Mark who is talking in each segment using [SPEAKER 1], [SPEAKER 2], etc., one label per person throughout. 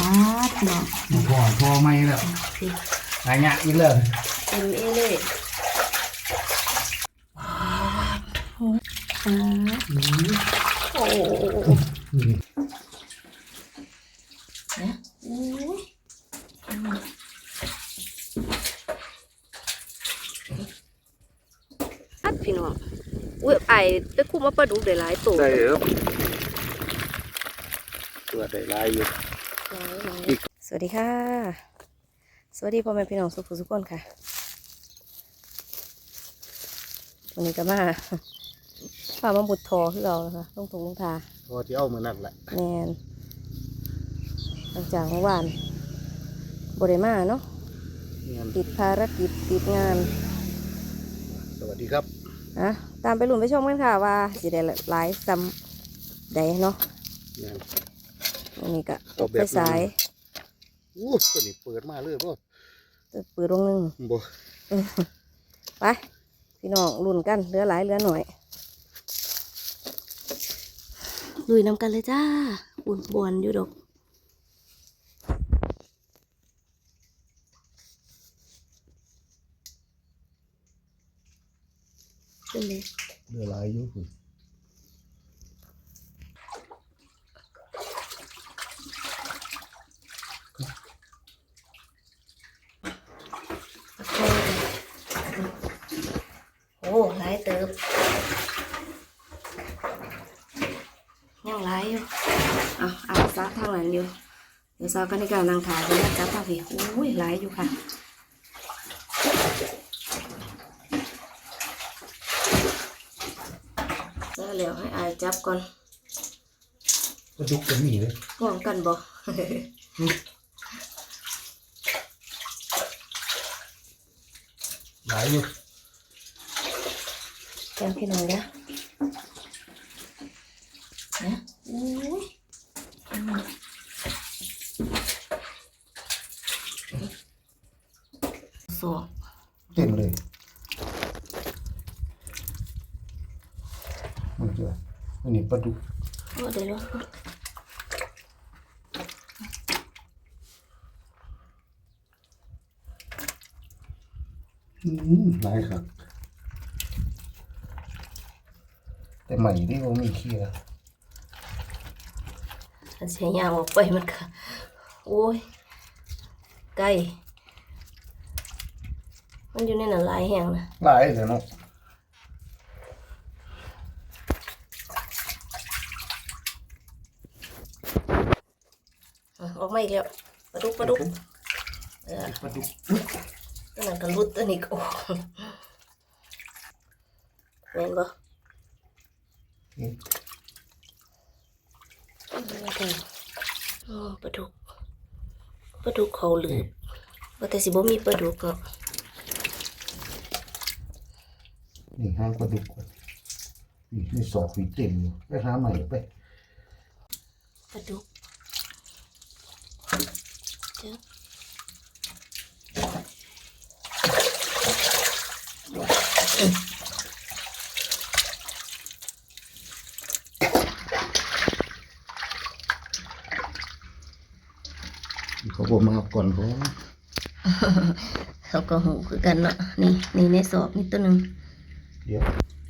[SPEAKER 1] อ้าพี่น้อง
[SPEAKER 2] พอพอไม่แล้วอะไรเงี้ยอีกเลย
[SPEAKER 1] เต็มเอเลยอ้าโอ้นะโอ้ยอัดพี่น้องอุ้ยไอไปคุมมาปลาดุกได้หลายตัว
[SPEAKER 2] ได้เออตัวได้ลายอยู่
[SPEAKER 1] สวัสดีค่ะ สวัสดีพ่อแม่พี่น้องสุขสุขคนค่ะ วันนี้ก็มาพามาบุดทอคือเรานะคะต้องตรงลงทา
[SPEAKER 2] พอที่เอามือนั่นแหละ
[SPEAKER 1] แนนหลังจากเมื่อวานบริมาเนาะ
[SPEAKER 2] เงี้ย
[SPEAKER 1] ติดภารกิจติดงาน
[SPEAKER 2] สวัสดีครับ
[SPEAKER 1] อะตามไปลุ้นไปชมกันค่ะว่าสิได้หลายซ้ำใดเนาะ
[SPEAKER 2] เงี้ย
[SPEAKER 1] วันนี้ก็
[SPEAKER 2] เอาแบบ
[SPEAKER 1] ไปสาย
[SPEAKER 2] อู้ตัวนี้เปิดมาเลยป่ะ
[SPEAKER 1] ปืนลงหนึง
[SPEAKER 2] บ่
[SPEAKER 1] ไปพี่น้องลุ้นกันเหลือหลายเหลือหน่อยลุยนำกันเลยจ้าอุ่นบวนอยู่ดอกขึ้นเลย
[SPEAKER 2] เดือลายอยู่คุณ
[SPEAKER 1] โอ้หลาย เติบยังหลายอยู่เอาเอาซักทางนั้นอยู่เดี๋ยวซักกันในการนางขายเดี๋ยวนะจับทางพี่โอ้ยหลายอยู่ค่ะแล้วเดี๋ยวให้อายจับก่อน
[SPEAKER 2] ก็ดุกกันนี่เลย
[SPEAKER 1] ป้องกันบ่
[SPEAKER 2] ลายอยู่
[SPEAKER 1] แกงพี่น้องนะนะอุ้ยอืมสอง
[SPEAKER 2] เใหม่ที่ว่ามีขี้ละ
[SPEAKER 1] อันเสียยางออกไปมันก็โอ้ยไก่มันอยู่ในนั้นหลายแห่งนะ
[SPEAKER 2] ลายเลยเนาะ
[SPEAKER 1] อะออกมาอีกแล้วปลาดุกปลาดุกเออ
[SPEAKER 2] ปลาดุก
[SPEAKER 1] ตัวนั้นก็รุดตัวนี้ก็โอ้เห็นบ่
[SPEAKER 2] นี่
[SPEAKER 1] อ๋อ ปลาดุกปลาดุกเขาหลืบว่าแต่สิบ่มีปลาดุกเนาะ
[SPEAKER 2] นี่ห้างปลาดุกก่อนนี่นี่สอกนี่เต็มอยู่ไปหาใหม่ไป
[SPEAKER 1] ปลาดุกเจ้า
[SPEAKER 2] เขาบอก มาก่อนเขา
[SPEAKER 1] เขาก็หูคือกันเนาะนี่นี่ในสอบนี่ตัวหนึ่ง
[SPEAKER 2] เดี๋ยว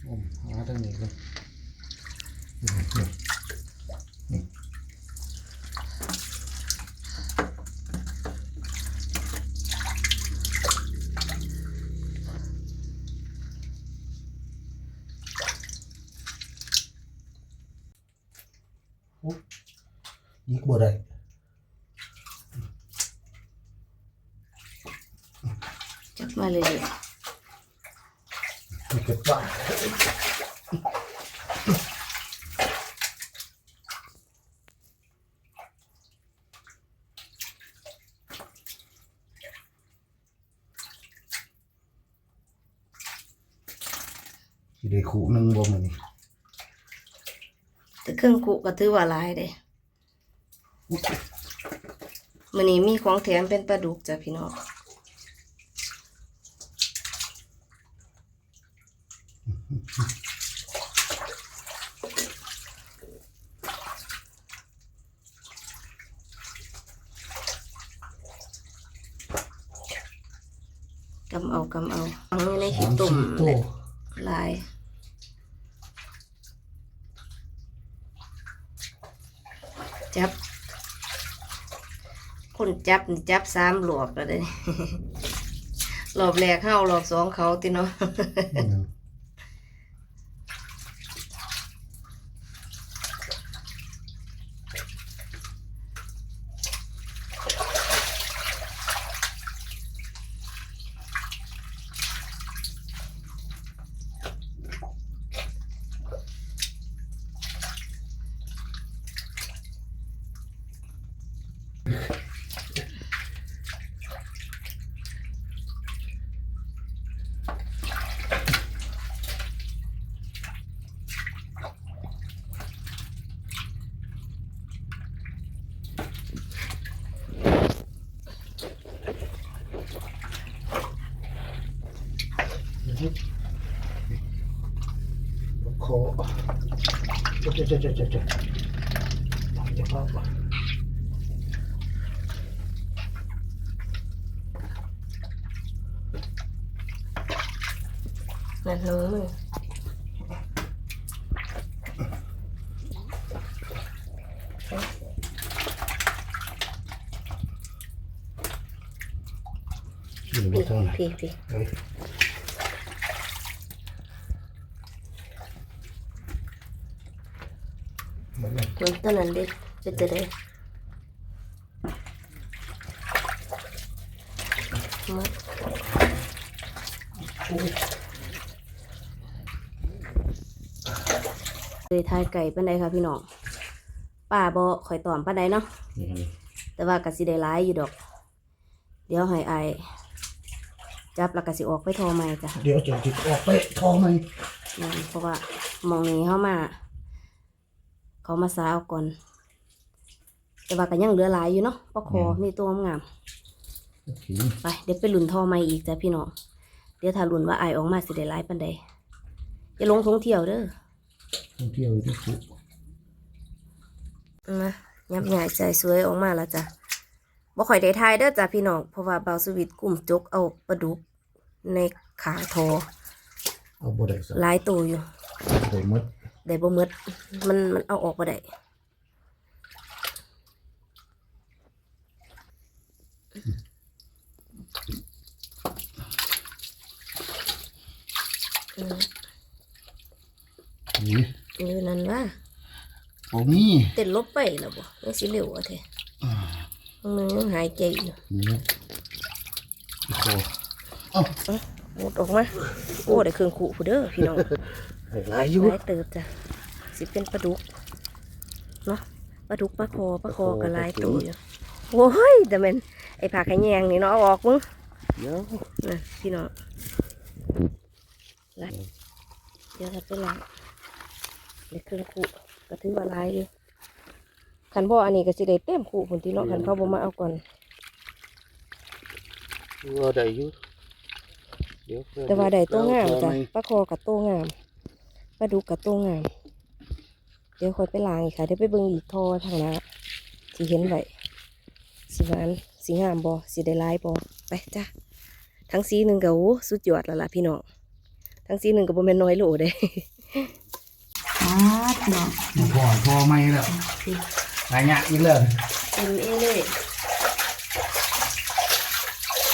[SPEAKER 2] ผมหาทางนี้ก่อนนี่นี่นี่โอ้ยิกบ่ได้
[SPEAKER 1] จับมา เลย
[SPEAKER 2] มีกระต่ายสิได้ขู่หนึ่งบ่มันนี่
[SPEAKER 1] แต่เครื่องกุก็ถือว่าหลายเด้มื้อนี้มีของแถมเป็นปลาดุกจ้ะพี่น้อง กำเอากำเอาอันนี้ใน
[SPEAKER 2] สา
[SPEAKER 1] ขี้
[SPEAKER 2] ม
[SPEAKER 1] ตุ่ม
[SPEAKER 2] สี่ตัว
[SPEAKER 1] ลายจับ คนจับนี่จับสามหลอบแล้วเด้หลอบแรกเข้าหลอบสองเขาติเนาะ
[SPEAKER 2] ขอเจ๊เจ๊เจ๊เจ๊เจ๊เจ๊เจ๊ครับ
[SPEAKER 1] นั่นน้องมือ
[SPEAKER 2] ยู่ใน
[SPEAKER 1] พี่า
[SPEAKER 2] งไหน
[SPEAKER 1] พี่พี่
[SPEAKER 2] เอ้ยเหมือนกัน
[SPEAKER 1] น้องต้นนั้นเด็ดจะจะได้ มาเลยทายไก่เป็นไดค่ะพี่น้องป้าบ่ข่อยตอมปานใดเนาะ
[SPEAKER 2] นี่ไง
[SPEAKER 1] แต่ว่ากะสิได้ร้ายอยู่ดอก เดี๋ยวให้อายจับแล้วกะสิออกไปโทรใหม่จ้ะ
[SPEAKER 2] เดี๋ยวจะจิตออกไปทองไหม
[SPEAKER 1] นั่นเพราะว่ามองนี้เข้ามา เขามาซาเอาก่อน แต่ว่าก็ยังเหลือหลายอยู่เนาะปลาคอมีตัวงาม
[SPEAKER 2] โอเค
[SPEAKER 1] ๆไปเดี๋ยวไปหลุนทอใหม่อีกจ้ะพี่น้องเดี๋ยวถ้าหลุนว่าอายออกมาสิได้ร้ายปันใดอย่าลงทงเที่ยวเด้อ
[SPEAKER 2] ท่องเที่ยวที่สุด
[SPEAKER 1] นะยับใหญ่ใจสวยออกมาแล้วจ้ะบ่ข่อยได้ทายเด้อจ้ะพี่น้องเพราะว่าเบาสวิตกลุ่มจกเอาปลาดุกในขาทอ
[SPEAKER 2] เอาบ่ได้สัก
[SPEAKER 1] หลายตัวอยู่
[SPEAKER 2] โดยหมด
[SPEAKER 1] ได้บ่หมดมันมันเอาออกบ่ได้อืม
[SPEAKER 2] นี่
[SPEAKER 1] อยู่นั่นว่า
[SPEAKER 2] โอ้มี
[SPEAKER 1] เต้นลบไปแล้วบ่ยังสิเร็วอะแท้มึงยังหายใจอยู่
[SPEAKER 2] นี่นะอีกโคเอ้า
[SPEAKER 1] หมดออกมาโอ้ได้เครื่องขู่ผู้เด้อพี่น้อง
[SPEAKER 2] หลายอยู่
[SPEAKER 1] หลายเติบจ้ะสิเป็นปลาดุกเนาะปลาดุกปลาคอปลาคอก็หลายตัวอยู่โอ้ยแต่แมันไอ้ผักไอ้แยงนี่เนาะเอาออกมึง
[SPEAKER 2] เดี๋ยว
[SPEAKER 1] นะพี่น้องไล่เดี๋ยวเราไปล้างเด็กเครื่องขู่ก็ถือว่าหลายอยู่คันบ่อันนี้ก็สิได้เต็มขู่พุ่นที่เนาะคันเขาบ่มาเอาก่อน
[SPEAKER 2] ว่าได้อยู่เดี๋ยว
[SPEAKER 1] แต่ว่าได้ตัวงามจ้ะ
[SPEAKER 2] เอ
[SPEAKER 1] ปลาคอกับตัวงาม ปลาดุกกับตัวงาม เดี๋ยวค่อยไปล้างอีกค่ะ เดี๋ยวไปเบิ่งอีกทอทางหน้าสิเห็นไว้สิหวานสิงามบ่สิได้หลายบ่ไปจ้ะทั้งสีหนึ่งก็โอ้สุดยอดแล้วล่ะพี่น้องทั้งสีหนึ่งก็บ่แม่นน้อยโหลเด้อ้าพี่น้อง
[SPEAKER 2] มาพอพอไม่แล้ว
[SPEAKER 1] พี่
[SPEAKER 2] หายากอีกแล้ว
[SPEAKER 1] เต็มเอเลย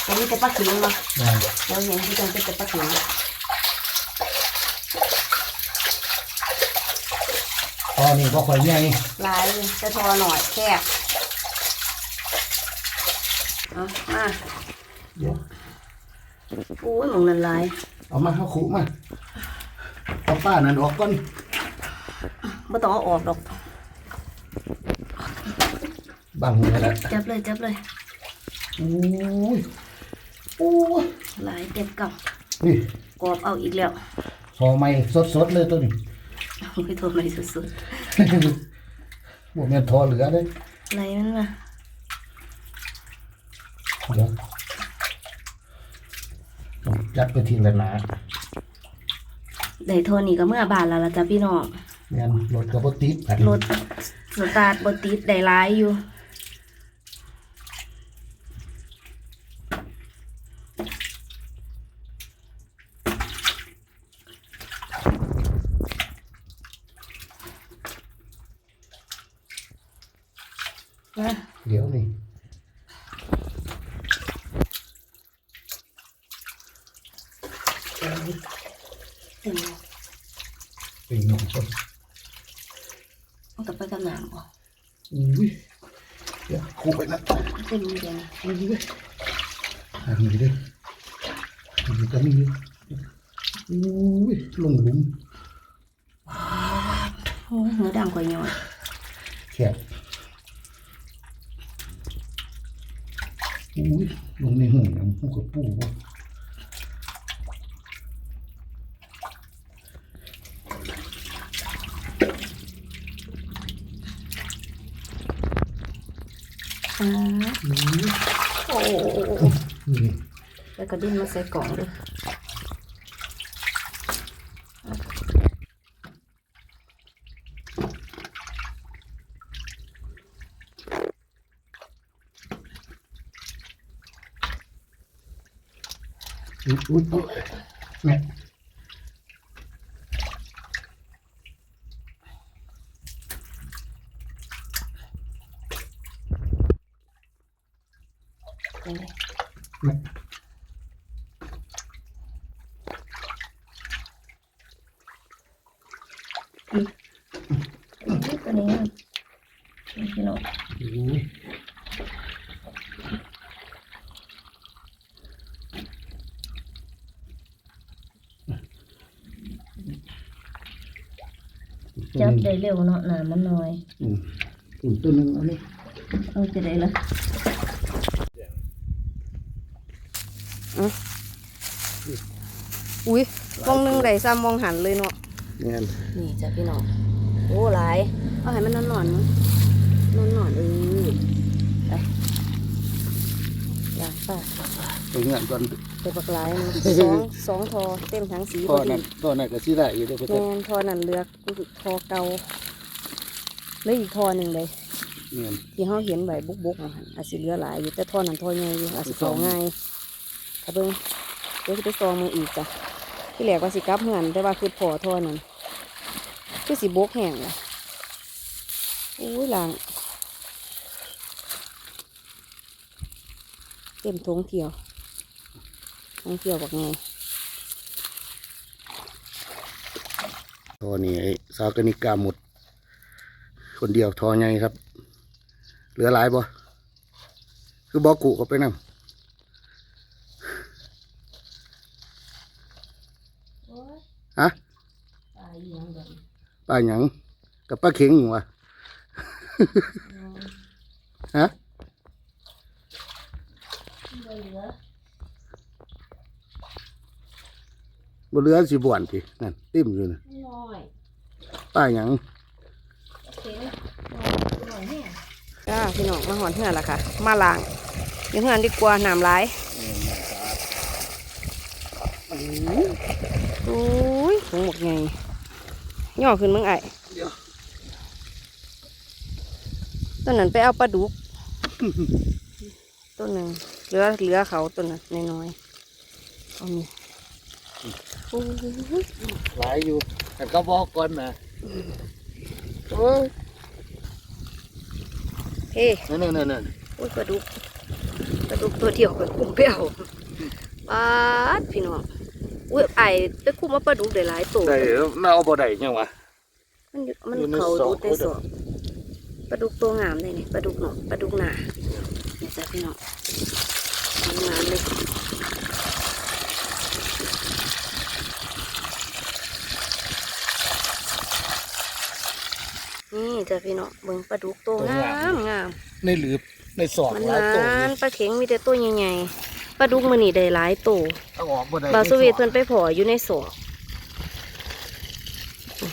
[SPEAKER 1] อันนี้จะปลาเข็งเนาะ
[SPEAKER 2] ได้
[SPEAKER 1] เราเห็นที่จังเป็นแต่ปลาเข็ง
[SPEAKER 2] ตอนนี้ก็ค่อยใหญ่
[SPEAKER 1] ลายจะทอหน่อยแคบเอามา
[SPEAKER 2] เดี๋ยว
[SPEAKER 1] อุ้ยหมองนั้นลาย
[SPEAKER 2] เอามาเข้าขุมาเอาป้านั่นออกก่อน
[SPEAKER 1] ไม่ต้องเอาออกดอก
[SPEAKER 2] บังนี่แหละ
[SPEAKER 1] จับเลยจับเลย
[SPEAKER 2] โอ้ยโอ้ย
[SPEAKER 1] ลายเต็มกับ
[SPEAKER 2] นี่
[SPEAKER 1] กรอบเอาอีกแล้ว
[SPEAKER 2] พอไม่สดๆเลยตัวนี้
[SPEAKER 1] ไม่โทรไม่สุด
[SPEAKER 2] บวกเงินทอเหลือเลย
[SPEAKER 1] ๆลายมันมา
[SPEAKER 2] เดี๋ยวต้องจัดไปทีละหนา
[SPEAKER 1] ได้โทรนี่ก็เมื่อบานแล้วล่ะจ้ะพี่น้อง
[SPEAKER 2] เงินรถกระบติดแผ่น
[SPEAKER 1] รถสตาร์ทบติดได้หลายอยู่
[SPEAKER 2] เดี๋ยวนี่
[SPEAKER 1] เต็มเลย
[SPEAKER 2] ไปหนุ่มคน
[SPEAKER 1] มันกับไปกับน้ำบ่
[SPEAKER 2] อุ้ยเดี๋ยวคู่ไปนะ
[SPEAKER 1] เต็มเลยนะ
[SPEAKER 2] นี่เลยทางนี้เลยทางนี้ก็มี อุ้ยลงหลุม
[SPEAKER 1] โอ้เนื้อดำกว่าย่อย
[SPEAKER 2] แคบอุ้ยลงในหูน้ำหูกับปูวะ
[SPEAKER 1] อ่า
[SPEAKER 2] อุ้ย
[SPEAKER 1] โอ้
[SPEAKER 2] นี่
[SPEAKER 1] แล้วก็ดิ้นมาใส่กล่องเลย
[SPEAKER 2] อุ้ยอุ้ยอุ้ยแม่
[SPEAKER 1] เป็นไง
[SPEAKER 2] แม่
[SPEAKER 1] นี่ตัวนี้นะนี่พี่น้อง
[SPEAKER 2] อุ้ย
[SPEAKER 1] จับ ได้เร็วเนาะหนามันน้อย
[SPEAKER 2] อืมอุ่นตัวหนึงเอาเลย
[SPEAKER 1] เอาจะได้ละอุ้ยมองหนึงได้ซ้ำมองหันเลยเนาะ
[SPEAKER 2] แม่น
[SPEAKER 1] นี่จ้ะพี่น้อง โอ้หลาย เอาให้มันนอนนอนๆมั้งนอนนอนๆเออไปอยากป่ะ
[SPEAKER 2] ไปเงินก่อน
[SPEAKER 1] ไปบักหลายนะสองสองทอเต็มทั้งสี
[SPEAKER 2] พ่อ
[SPEAKER 1] พอดี
[SPEAKER 2] นั่นพ่อนั่นก็สิได้อยู่เด้อพ่อ
[SPEAKER 1] แม
[SPEAKER 2] จ้ะ
[SPEAKER 1] นทอนั่นเลือกทอเก่าแล้วอีกทอหนึ่งเลย
[SPEAKER 2] แม่น
[SPEAKER 1] ที่เขาเห็นใบบุกบุกๆอะอาจสิเหลือหลายอยู่แต่ทอนั้นทอใหญ่อยู่อาจสิเขาง่ายถ้าเบิ่งเดี๋ยวสิไปซองมืออีกจ้ะที่แหลกว่าสิกลับเหมือนแต่ว่าคือพอทอนั้นคือสิบกแห้งเลยอุ้ยหลังเต็มทงเที่ยว ทงเที่ยวบอกไง
[SPEAKER 2] ทอนี่ไอ้สาวกนิกาหมด คนเดียวทอใหญ่ครับ เหลือหลายบ่คือบ่กุเข้าไปนำฮะ
[SPEAKER 1] ตายยังแบบ
[SPEAKER 2] ปลาหยังกับปลาเข็งอยู่วะฮะ
[SPEAKER 1] เหลือ
[SPEAKER 2] บ่เหลือสิบ่วนพี่นั่นติ้มอยู่น่ะ
[SPEAKER 1] น้อย
[SPEAKER 2] ปลาหยัง
[SPEAKER 1] เข็งน้อยแห้งจ้าพี่น้องมาหอนเหือนละค่ะ มาล้างอยังเหือนดีกว่าน้ำไหลายโอ้ยหงหมกไงย่อขึ้นมึงไอ้
[SPEAKER 2] เดี๋ยว
[SPEAKER 1] ต้นนั้นไปเอาปลาดุก ต้นหนึ่งเหลือเหลือเขาต้นนั้นน้อยๆเอามีโอ้ย
[SPEAKER 2] หลายอยู่แต่ก็บอกก่อนนะ
[SPEAKER 1] โอ้ยเฮ้
[SPEAKER 2] นั่นนั่นนั่น
[SPEAKER 1] โอ้ยปลาดุกปลาดุกตัวเดียวกับกุ้งเปรี้ยวปาดพี่น้องอุ้ยไอ้ไปคุ้มมาปลาดุกได้หลายตัว
[SPEAKER 2] ได้น่าเอาบ่ได้ยังวะ
[SPEAKER 1] มันอยู่มัน
[SPEAKER 2] อยู่ใน
[SPEAKER 1] เขา
[SPEAKER 2] ศอก
[SPEAKER 1] ดูดในศอกปลาดุกตัวงามเลยนี่ปลาดุกหนองปลาดุกหนาเนี่ยจ้ะพี่น้องงามเลย นี่จ้ะพี่น้องเบิ่งปลาดุกตัวงามงาม
[SPEAKER 2] ในหลืบในศอก
[SPEAKER 1] มัน
[SPEAKER 2] หลายตัว
[SPEAKER 1] นานปลาเข็งมีแต่ตัวใหญ่ๆปลาดุกมือนี่ได้หลายตัว
[SPEAKER 2] เอาออกบ่ได้
[SPEAKER 1] บาวสวีทเพิ่นไปพออยู่ในศอก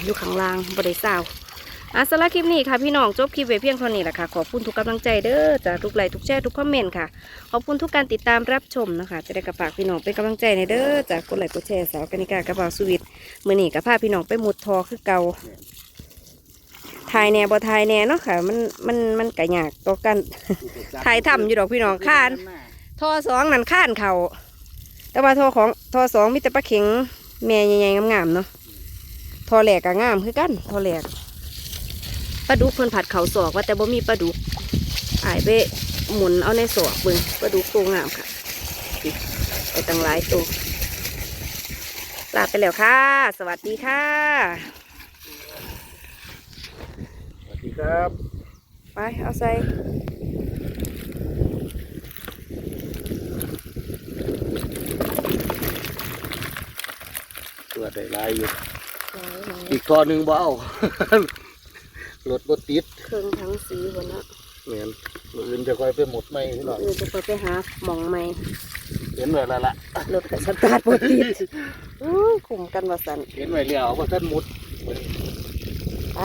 [SPEAKER 1] อยู่ข้างล่างบริสาวอะสำหรับคลิปนี้ค่ะพี่น้องจบคลิปไว้เพียงเท่านี้แหละค่ะ ขอบคุณทุกกำลังใจเด้อจากทุกไลค์ทุกแชร์ทุกคอมเมนต์ค่ะ ขอบคุณทุกการติดตามรับชมนะคะ จะได้กระฝากพี่น้องเป็นกำลังใจในเด้อจากกดไลค์กดแชร์สาวกนิกากระเป๋าสวิตมือนี่กับพาพี่น้องไปมุดทอคือเก่า ถ่ายแหน่บ่ถ่ายแหน่เนาะค่ะ มันมันมันกะยากต่อกันถ่ายทำอยู่ดอกพี่น้องข้านท่อสองนั่นข้านเขาแต่ว่าท่อของท่อสองมีแต่ปลาเข็งแม่ใหญ่ๆงามๆเนาะท่อแหลกก็งามคือกันท่อแหลกปลาดุกเพิ่นผัดเขาสอกว่าแต่บ่มีปลาดุกอายไปหมุนเอาในสวกเบึงปลาดุกตัวงามค่ะไปตั้งหลายตัวลาไปแล้วค่ะ สวัสดีค่ะ
[SPEAKER 2] ดีครับ
[SPEAKER 1] ไป เอาใส่
[SPEAKER 2] ตัวได้หลายอยู่
[SPEAKER 1] หลายหลาย
[SPEAKER 2] อีกทอหนึ่งบ่เอารถบ่ติด
[SPEAKER 1] เครื่องทั้งสีบนนะ
[SPEAKER 2] เหมือนมืออื่นจะคอยไปหมดไหมพี่น้อง
[SPEAKER 1] เออจะไปไปหาหมองใหม่
[SPEAKER 2] เห็นไว้แล้วล่ะ
[SPEAKER 1] รถกับสตาร์ทบติดอุ้ยคุมกันว่าสัน
[SPEAKER 2] เห็นไว้แล้วว่าท่านมุด
[SPEAKER 1] ไป